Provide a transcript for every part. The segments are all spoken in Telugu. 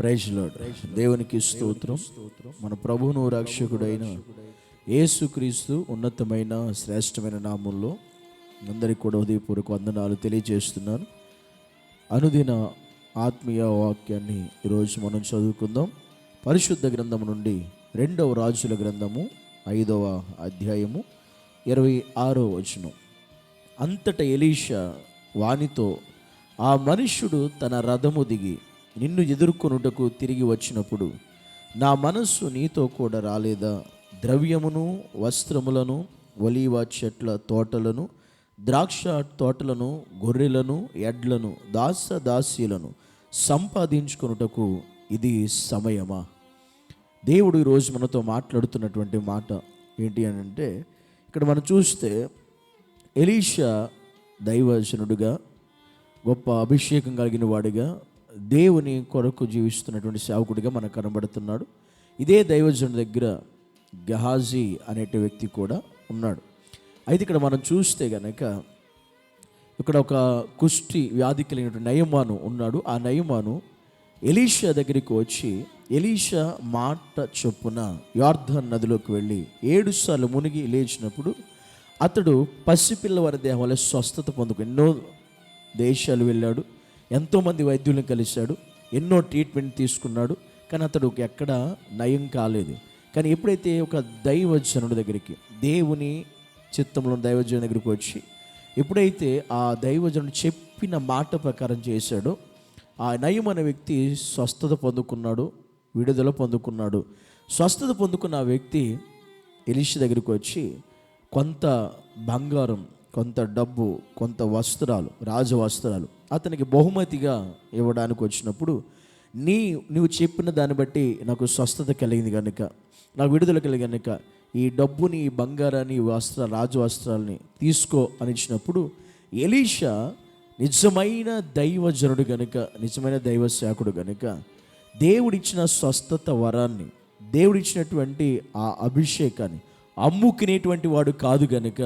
ప్రైజ్ లార్డ్ దేవునికి స్తోత్రం. మన ప్రభువును రక్షకుడైన యేసుక్రీస్తు ఉన్నతమైన శ్రేష్టమైన నామంలో అందరికీ కూడా ఉదయపూర్వక వందనాలు తెలియజేస్తున్నాను. అనుదిన ఆత్మీయ వాక్యాన్ని ఈరోజు మనం చదువుకుందాం. పరిశుద్ధ గ్రంథం నుండి రెండవ రాజుల గ్రంథము ఐదవ అధ్యాయము ఇరవై ఆరో వచనం. అంతట ఎలీషా వానితో ఆ మనుష్యుడు తన రథము దిగి నిన్ను ఎదుర్కొనుటకు తిరిగి వచ్చినప్పుడు నా మనస్సు నీతో కూడా రాలేదా? ద్రవ్యమును వస్త్రములను ఒలీవ చెట్ల తోటలను ద్రాక్ష తోటలను గొర్రెలను ఎడ్లను దాస దాసీలను సంపాదించుకొనుటకు ఇది సమయమా? దేవుడు ఈరోజు మనతో మాట్లాడుతున్నటువంటి మాట ఏంటి అని అంటే ఇక్కడ మనం చూస్తే ఎలీషా దైవజనుడుగా గొప్ప అభిషేకం కలిగిన వాడిగా దేవుని కొరకు జీవిస్తున్నటువంటి సేవకుడిగా మనకు కనబడుతున్నాడు. ఇదే దైవజుని దగ్గర గహాజీ అనే వ్యక్తి కూడా ఉన్నాడు. అయితే ఇక్కడ మనం చూస్తే కనుక ఇక్కడ ఒక కుష్టి వ్యాధి కలిగినటువంటి నయమాను ఉన్నాడు. ఆ నయమాను ఎలీషా దగ్గరికి వచ్చి ఎలీషా మాట చొప్పున యార్ధన్ నదిలోకి వెళ్ళి ఏడుసార్లు మునిగి లేచినప్పుడు అతడు పసిపిల్లవారి దేహం వల్ల స్వస్థత పొందుకు ఎన్నో దేశాలు వెళ్ళాడు. ఎంతోమంది వైద్యులను కలిశాడు ఎన్నో ట్రీట్మెంట్ తీసుకున్నాడు కానీ అతడు ఎక్కడ నయం కాలేదు. కానీ ఎప్పుడైతే ఒక దైవజనుడి దగ్గరికి దేవుని చిత్తంలో దైవజనుడి దగ్గరికి వచ్చి ఎప్పుడైతే ఆ దైవజనుడు చెప్పిన మాట ప్రకారం చేశాడో ఆ నయం అనే వ్యక్తి స్వస్థత పొందుకున్నాడు విడుదల పొందుకున్నాడు. స్వస్థత పొందుకున్న ఆ వ్యక్తి ఎలిషి దగ్గరికి వచ్చి కొంత బంగారం కొంత డబ్బు కొంత వస్త్రాలు రాజ వస్త్రాలు అతనికి బహుమతిగా ఇవ్వడానికి వచ్చినప్పుడు నీ నువ్వు చెప్పిన దాన్ని బట్టి నాకు స్వస్థత కలిగింది కనుక నాకు విడుదల కలిగి కనుక ఈ డబ్బుని ఈ బంగారాన్ని ఈ వస్త్ర రాజు వస్త్రాలని తీసుకో అని ఇచ్చినప్పుడు ఎలీషా నిజమైన దైవజనుడు గనుక నిజమైన దైవ శాఖుడు గనుక దేవుడిచ్చిన స్వస్థత వరాన్ని దేవుడిచ్చినటువంటి ఆ అభిషేకాన్ని అమ్ముకునేటువంటి వాడు కాదు గనుక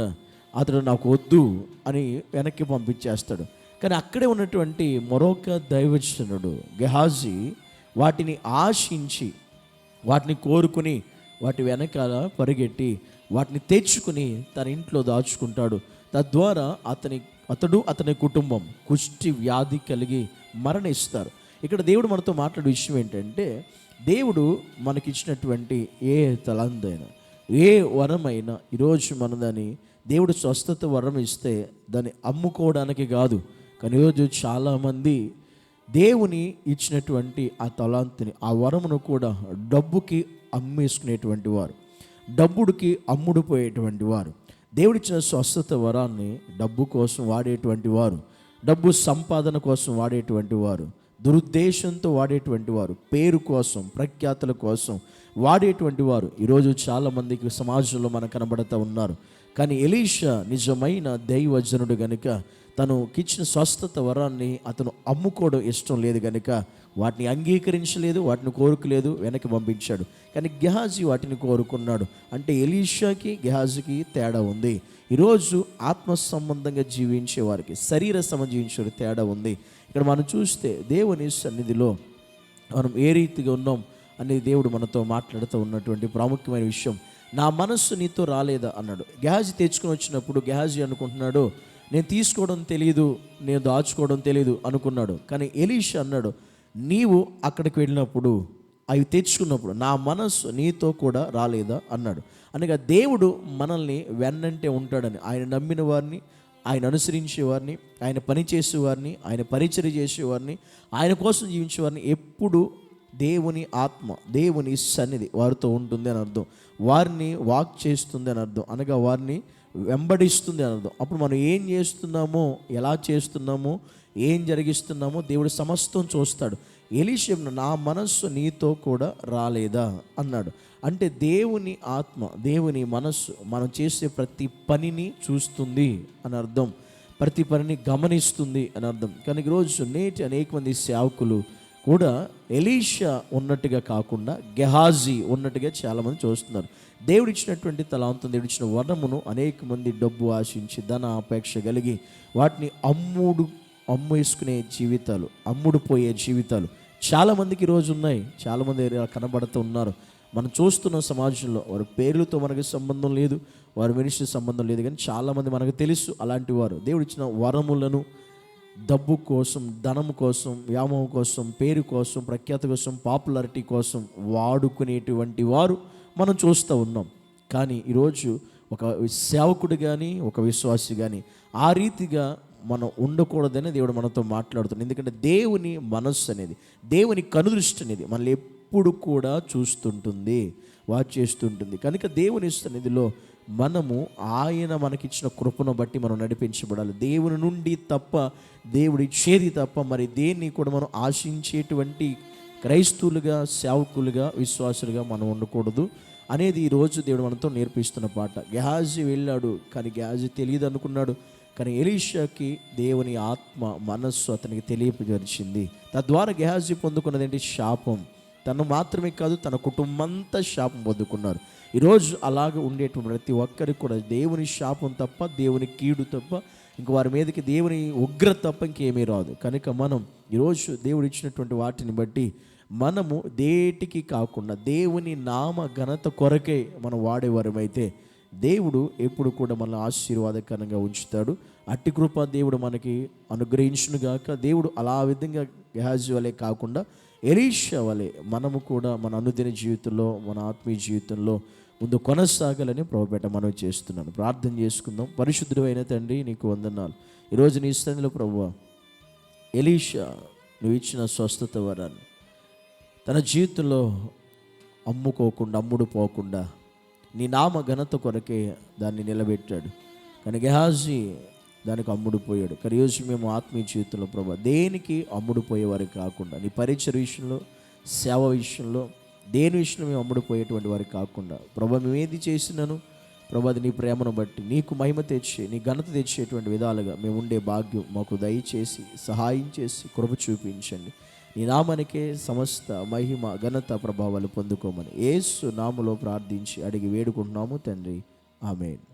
అతడు నాకు వద్దు అని వెనక్కి పంపించేస్తాడు. కానీ అక్కడే ఉన్నటువంటి మరొక దైవజనుడు గెహాజీ వాటిని ఆశించి వాటిని కోరుకుని వాటి వెనకాల పరిగెట్టి వాటిని తెచ్చుకుని తన ఇంట్లో దాచుకుంటాడు. తద్వారా అతని అతడు అతని కుటుంబం కుష్టి వ్యాధి కలిగి మరణిస్తారు. ఇక్కడ దేవుడు మనతో మాట్లాడే విషయం ఏంటంటే దేవుడు మనకిచ్చినటువంటి ఏ తలందైనా ఏ వరమైనా ఈరోజు మన దాన్ని దేవుడు స్వస్థత వరం ఇస్తే దాన్ని అమ్ముకోవడానికి కాదు. కానీ ఈరోజు చాలామంది దేవుని ఇచ్చినటువంటి ఆ తలాంతిని ఆ వరమును కూడా డబ్బుకి అమ్మేసుకునేటువంటి వారు డబ్బుడికి అమ్ముడుపోయేటువంటి వారు. దేవుడిచ్చిన స్వస్థత వరాన్ని డబ్బు కోసం వాడేటువంటి వారు డబ్బు సంపాదన కోసం వాడేటువంటి వారు దురుద్దేశంతో వాడేటువంటి వారు పేరు కోసం ప్రఖ్యాతుల కోసం వాడేటువంటి వారు. ఈరోజు చాలామందికి సమాజంలో మనకు కనబడుతూ ఉన్నారు. కానీ ఎలీషా నిజమైన దైవజనుడు గనుక తనకిచ్చిన స్వస్థత వరాన్ని అతను అమ్ముకోవడం ఇష్టం లేదు కనుక వాటిని అంగీకరించలేదు వాటిని కోరుకోలేదు వెనక్కి పంపించాడు. కానీ గెహాజీ వాటిని కోరుకున్నాడు. అంటే ఎలీషాకి గెహాజీకి తేడా ఉంది. ఈరోజు ఆత్మ సంబంధంగా జీవించే వారికి శరీర సంబంధించే తేడా ఉంది. ఇక్కడ మనం చూస్తే దేవుని సన్నిధిలో మనం ఏ రీతిగా ఉన్నాం అనేది దేవుడు మనతో మాట్లాడుతూ ఉన్నటువంటి ప్రాముఖ్యమైన విషయం. నా మనస్సు నీతో రాలేదా అన్నాడు. గ్యాజ్ తెచ్చుకొని వచ్చినప్పుడు గ్యాజ్ అనుకుంటున్నాడు నేను తీసుకోవడం తెలియదు నేను దాచుకోవడం తెలియదు అనుకున్నాడు. కానీ ఎలీష్ అన్నాడు నీవు అక్కడికి వెళ్ళినప్పుడు అవి తెచ్చుకున్నప్పుడు నా మనస్సు నీతో కూడా రాలేదా అన్నాడు. అనగా దేవుడు మనల్ని వెన్నంటే ఉంటాడని ఆయన నమ్మిన వారిని ఆయన అనుసరించే వారిని ఆయన పనిచేసేవారిని ఆయన పరిచయం చేసేవారిని ఆయన కోసం జీవించేవారిని ఎప్పుడు దేవుని ఆత్మ దేవుని సన్నిధి వారితో ఉంటుంది అని అర్థం. వారిని వాక్ చేస్తుంది అని అర్థం. అనగా వారిని వెంబడిస్తుంది అని అర్థం. అప్పుడు మనం ఏం చేస్తున్నామో ఎలా చేస్తున్నామో ఏం జరిగిస్తున్నామో దేవుడు సమస్తం చూస్తాడు. ఎలిషం నా మనస్సు నీతో కూడా రాలేదా? అన్నాడు. అంటే దేవుని ఆత్మ దేవుని మనస్సు మనం చేసే ప్రతి పనిని చూస్తుంది అని అర్థం. ప్రతి పనిని గమనిస్తుంది అని అర్థం. కానీ ఈరోజు నేటి అనేక మంది సేవకులు కూడా ఎలీషా ఉన్నట్టుగా కాకుండా గెహాజీ ఉన్నట్టుగా చాలామంది చూస్తున్నారు. దేవుడిచ్చినటువంటి తలాంతం దేవుడిచ్చిన వరమును అనేక మంది డబ్బు ఆశించి ధన అపేక్ష కలిగి వాటిని అమ్ముడు అమ్మేసుకునే జీవితాలు అమ్ముడు పోయే జీవితాలు చాలామందికి ఈరోజు ఉన్నాయి. చాలామంది కనబడుతూ ఉన్నారు. మనం చూస్తున్న సమాజంలో వారి పేర్లతో మనకి సంబంధం లేదు వారి మనిషి సంబంధం లేదు కానీ చాలామంది మనకు తెలుసు అలాంటి వారు. దేవుడిచ్చిన వరములను డబ్బు కోసం ధనం కోసం వ్యామోహం కోసం పేరు కోసం ప్రఖ్యాత కోసం పాపులారిటీ కోసం వాడుకునేటువంటి వారు మనం చూస్తూ ఉన్నాం. కానీ ఈరోజు ఒక సేవకుడు కానీ ఒక విశ్వాసి కానీ ఆ రీతిగా మనం ఉండకూడదని దేవుడు మనతో మాట్లాడుతున్నాడు. ఎందుకంటే దేవుని మనస్సు అనేది దేవుని కనుదృష్టి అనేది మనల్ని ఎప్పుడు కూడా చూస్తుంటుంది వాచ్ చేస్తుంటుంది. కనుక దేవుని సన్నిధిలో మనము ఆయన మనకిచ్చిన కృపను బట్టి మనం నడిపించబడాలి. దేవుని నుండి తప్ప దేవుడి చేది తప్ప మరి దేన్ని కూడా మనం ఆశించేటువంటి క్రైస్తువులుగా సేవకులుగా విశ్వాసులుగా మనం ఉండకూడదు. అనేది ఈరోజు దేవుడు మనతో నేర్పిస్తున్న పాట. గ్యాజీ వెళ్ళాడు కానీ గ్యాజీ తెలియదు అనుకున్నాడు. కానీ ఎలీషాకి దేవుని ఆత్మ మనస్సు అతనికి తెలియపరిచింది. తద్వారా గ్యాజీ పొందుకున్నది ఏంటి? శాపం. తను మాత్రమే కాదు తన కుటుంబంతా శాపం పొందుకున్నారు. ఈరోజు అలాగ ఉండేటువంటి ప్రతి ఒక్కరికి కూడా దేవుని శాపం తప్ప దేవుని కీడు తప్ప ఇంక వారి మీదకి దేవుని ఉగ్ర తప్ప ఇంకేమీ రాదు. కనుక మనం ఈరోజు దేవుడు ఇచ్చినటువంటి వాటిని బట్టి మనము దేటికి కాకుండా దేవుని నామ ఘనత కొరకే మనం వాడేవారమైతే దేవుడు ఎప్పుడు కూడా మనల్ని ఆశీర్వాదకరంగా ఉంచుతాడు. అట్టి కృప దేవుడు మనకి అనుగ్రహించునుగాక దేవుడు అలా విధంగా గెహాజీ కాకుండా ఎలీషా వలె మనము కూడా మన అనుదిన జీవితంలో మన ఆత్మీయ జీవితంలో ముందు కొనసాగాలని ప్రభుపేట మనం చేస్తున్నాను. ప్రార్థన చేసుకుందాం. పరిశుద్ధుడు అయిన తండ్రి నీకు వందనాలు. ఈరోజు నీ స్థానిలో ప్రభు ఎలీషా నువ్వు ఇచ్చిన స్వస్థత వరాన్ని తన జీవితంలో అమ్ముకోకుండా అమ్ముడు పోకుండా నీ నామ ఘనత కొరకే దాన్ని నిలబెట్టాడు. కానీ గెహాజీ దానికి అమ్ముడుపోయాడు. కానీ ఈరోజు మేము ఆత్మీయ జీవితంలో ప్రభా దేనికి అమ్ముడుపోయేవారు కాకుండా నీ పరిచయ విషయంలో సేవ విషయంలో దేని విషయంలో మేము అమ్ముడుపోయేటువంటి వారు కాకుండా ప్రభా మేము ఏది చేసినాను ప్రభా నీ ప్రేమను బట్టి నీకు మహిమ తెచ్చే నీ ఘనత తెచ్చేటువంటి విధాలుగా మేము ఉండే భాగ్యం మాకు దయచేసి సహాయం చేసి కృప చూపించండి. నీ నామానికే సమస్త మహిమ ఘనత ప్రభావాలు పొందుకోమని ఏసు నామలో ప్రార్థించి అడిగి వేడుకుంటున్నాము తండ్రి. ఆమెను.